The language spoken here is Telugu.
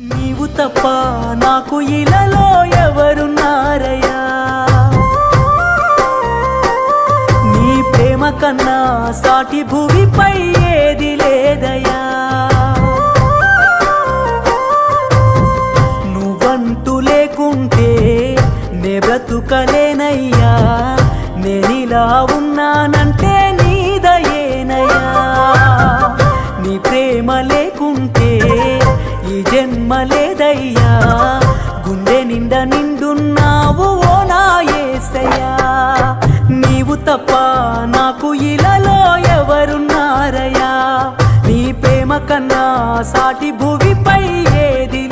నీవు తప్ప నాకు ఇలలో ఎవరున్నారయ్యా నీ ప్రేమ కన్నా సాటి భూమిపై ఏది లేదయ్యా? నువ్వంటూ లేకుంటే నే బ్రతుకలేనయ్యా. నేనిలా ఉన్నానంటే జన్మ లేదయ్యా గుండె నిండా నిండున్నావు ఓ నా ఏసయ్యా. నీవు తప్ప నాకు ఇలలో ఎవరున్నారయ్యా. నీ ప్రేమ కన్నా సాటి భూమిపై ఏది